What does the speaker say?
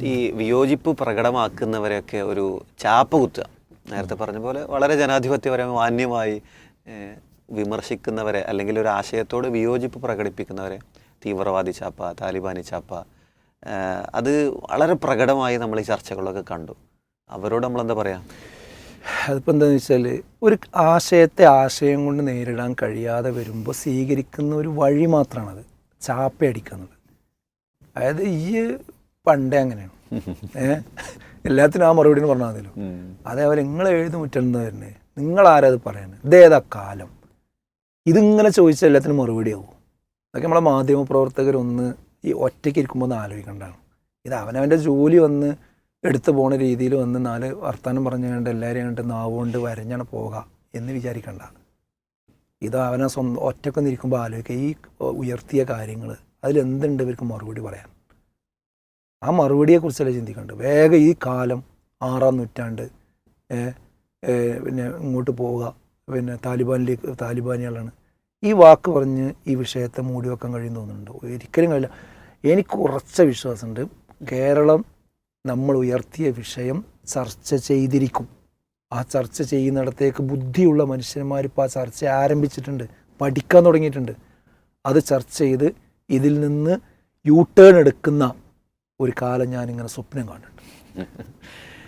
ഈ വിയോജിപ്പ് പ്രകടമാക്കുന്നവരെയൊക്കെ ഒരു ചാപ്പ കുത്തുക. നേരത്തെ പറഞ്ഞ പോലെ വളരെ ജനാധിപത്യപരമായി മാന്യമായി വിമർശിക്കുന്നവരെ അല്ലെങ്കിൽ ഒരു ആശയത്തോട് വിയോജിപ്പ് പ്രകടിപ്പിക്കുന്നവരെ തീവ്രവാദി ചാപ്പ താലിബാനി ചാപ്പ അത് വളരെ പ്രകടമായി നമ്മൾ ഈ ചർച്ചകളൊക്കെ കണ്ടു. അവരോട് നമ്മൾ എന്താ പറയാ? അതിപ്പോൾ എന്താണെന്ന് വെച്ചാൽ ഒരു ആശയത്തെ ആശയം കൊണ്ട് നേരിടാൻ കഴിയാതെ വരുമ്പോൾ സ്വീകരിക്കുന്ന ഒരു വഴി മാത്രമാണത് ചാപ്പയടിക്കുന്നത്. അതായത് ഈ പണ്ടേ അങ്ങനെയാണ്. ഏഹ് എല്ലാത്തിനും ആ മറുപടി എന്ന് പറഞ്ഞാൽ മതിയല്ലോ അതേപോലെ നിങ്ങൾ എഴുതി മുറ്റുന്നത് തന്നെ അത് പറയാൻ ഇതേതാ കാലം? ഇതിങ്ങനെ ചോദിച്ചാൽ എല്ലാത്തിനും മറുപടി ആവും അതൊക്കെ നമ്മളെ മാധ്യമ പ്രവർത്തകരൊന്ന് ഈ ഒറ്റയ്ക്ക് ഇരിക്കുമ്പോൾ ഒന്ന് ആലോചിക്കേണ്ടതാണ്. ഇത് അവനവന്റെ ജോലി വന്ന് എടുത്തു പോണ രീതിയിൽ വന്ന് നാല് വർത്തമാനം പറഞ്ഞു കണ്ട് എല്ലാവരെയും കണ്ട് നാവുകൊണ്ട് വരഞ്ഞാണ് പോവുക എന്ന് വിചാരിക്കണ്ട. ഇത് അവനെ സ്വന്തം ഒറ്റക്കൊന്നിരിക്കുമ്പോൾ ആലോചിക്കുക ഈ ഉയർത്തിയ കാര്യങ്ങൾ അതിലെന്തുണ്ട് ഇവർക്ക് മറുപടി പറയാൻ? ആ മറുപടിയെക്കുറിച്ചല്ലേ ചിന്തിക്കേണ്ടത്? വേഗം ഈ കാലം ആറാം നൂറ്റാണ്ട് പിന്നെ ഇങ്ങോട്ട് പോവുക. പിന്നെ താലിബാനിലേക്ക് താലിബാനികളാണ്. ഈ വാക്ക് പറഞ്ഞ് ഈ വിഷയത്തെ മൂടി വെക്കാൻ കഴിയും തോന്നുന്നുണ്ടോ? ഒരിക്കലും കഴിയില്ല. എനിക്ക് ഉറച്ച വിശ്വാസമുണ്ട്. കേരളം നമ്മൾ ഉയർത്തിയ വിഷയം ചർച്ച ചെയ്തിരിക്കും. ആ ചർച്ച ചെയ്യുന്നിടത്തേക്ക് ബുദ്ധിയുള്ള മനുഷ്യന്മാർ ഇപ്പോൾ ആ ചർച്ച ആരംഭിച്ചിട്ടുണ്ട്. പഠിക്കാൻ തുടങ്ങിയിട്ടുണ്ട്. അത് ചർച്ച ചെയ്ത് ഇതിൽ നിന്ന് യൂ ടേൺ എടുക്കുന്ന ഒരു കാലം ഞാനിങ്ങനെ സ്വപ്നം കാണുന്നുണ്ട്.